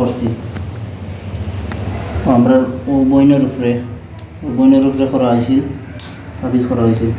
করছি। আমরা ও বইনের উপরে ও বইনের উপরে করা হয়েছিল সার্ভিস করা হয়েছিল।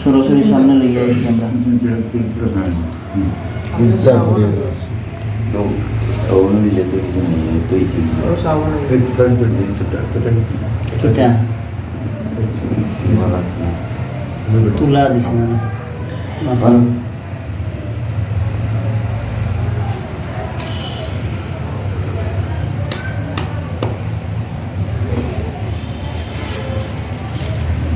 সরাসরি সামনে লেগে আইছি আমরা। তুলা দিছে না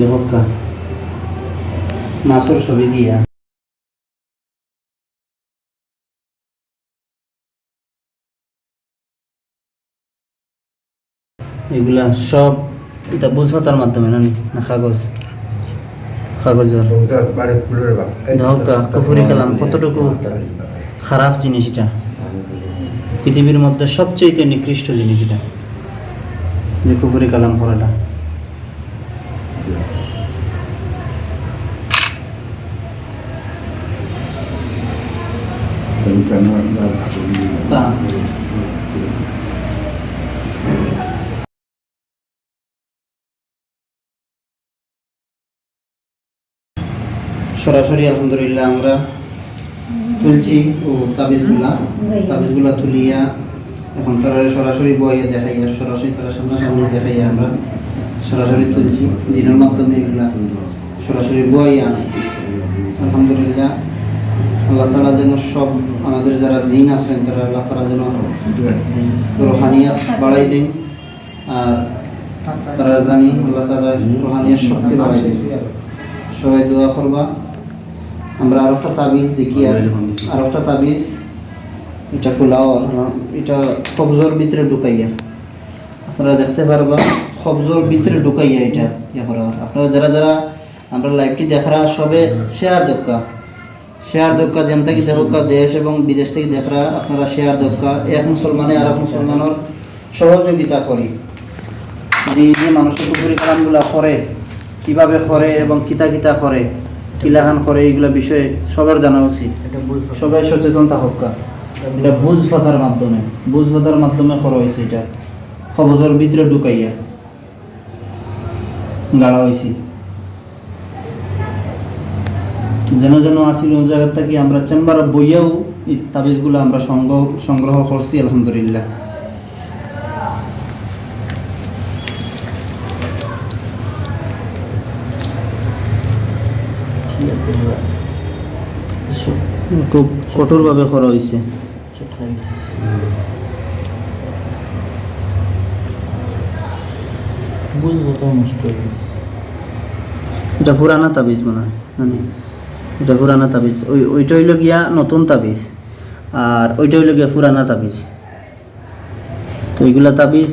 দেবকা মাছের ছবি দিয়া। এগুলা সব এটা বুঝাতার মাধ্যমে না নি? না কাগজ? কাগজের। ধকা কুফুরি কালাম কতটুকু খারাপ জিনিস এটা? পৃথিবীর মধ্যে সবচেয়ে নিকৃষ্ট জিনিস এটা। যে কুফুরি কালাম করাটা সরাসরি আলহামদুলিল্লাহ আমরা তুলছি ও তাবিজগুলা। তাবিজগুলা তুলিয়া এখন তারা সরাসরি বইয়ে দেখাইয়া, সরাসরি তারা সামনাসামনি দেখাইয়া আমরা সরাসরি তুলছি। দিনের মাধ্যমে এগুলা সরাসরি বইয়ে আনাইছি। আলহামদুলিল্লাহ। আল্লাহ তালা যেন সব আমাদের যারা জিন আছেন, তারা আল্লাহ তালা যেন রোহানিয়াত বাড়াই দেন। আর তারা জানি আল্লাহ তালা রোহানিয়ার শক্তি বাড়াই দেন। সবাই দোয়া করবা। আমরা আর একটা তাবিজ দেখি, আর আর একটা তাবিজ, এটা খোলাও, এটা কবজর ভিতরে ঢুকাইয়া। আপনারা দেখতে পারবা, কবজর ভিতরে ঢুকাইয়া এটা ইয়ে করা। আপনারা যারা যারা আমরা লাইভটি দেখারা, সবে শেয়ার দক্কা শেয়ার দক্কা যেন থেকে দেখা দেশ এবং বিদেশ থেকে দেখরা আপনারা শেয়ার দক্কা এক মুসলমানে আর এক মুসলমানের সহযোগিতা করি। যে যে মানুষের পুকুরি কালামগুলা করে কীভাবে করে এবং কিতা কিতা করে কিলাহান করে এইগুলা বিষয়ে সবার জানা উচিত। সবাই সচেতন থাকুক এটা বুঝ ফাতার মাধ্যমে বুঝ ফাতার মাধ্যমে করা হয়েছে এটা। খবজর ভিতরে ঢুকাইয়া গাড়া হয়েছে যেন যেন আসিল ওই জায়গা থেকে আমরা চেম্বার বইয়াও এই তাবিজগুলো আমরা সংগ্রহ সংগ্রহ করছি আলহামদুলিল্লাহ। খুব কঠোরভাবে করা হয়েছে। এটা পুরানা তাবিজ মনে হয়। মানে এটা পুরানা তাবিজ। ওই ওইটা হইল গিয়া নতুন তাবিজ। আর ওইটা হইল গিয়া পুরানা তাবিজ। তো এইগুলা তাবিজ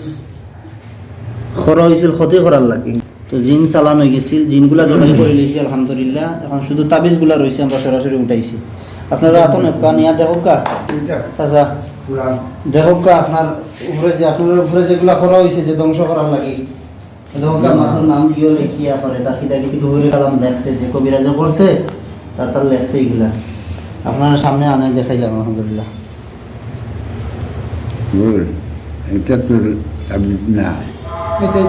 খরা হয়েছিল ক্ষতি করার লাগে। তো জিন চালান হয়ে গেছিল জিনগুলা জমাই করে লিয়েছি আলহামদুলিল্লাহ। এখন শুধু তাবিজগুলা রয়েছে আমরা সরাসরি উঠাইছি। আপনারা এত নেপকা নিয়া দেখো কা চাচা দেখো কা আপনার উপরে যে আপনার উপরে যেগুলা করা হয়েছে যে ধ্বংস করার লাগে। দেখো কা মাসুর নাম দিও লিখিয়া করে তার কিতা কিতি গভীর কালাম দেখছে যে কবিরাজে করছে তার তার লেখছে এইগুলা আপনার সামনে আনে দেখাইলাম আলহামদুলিল্লাহ। এটা তো না। Ese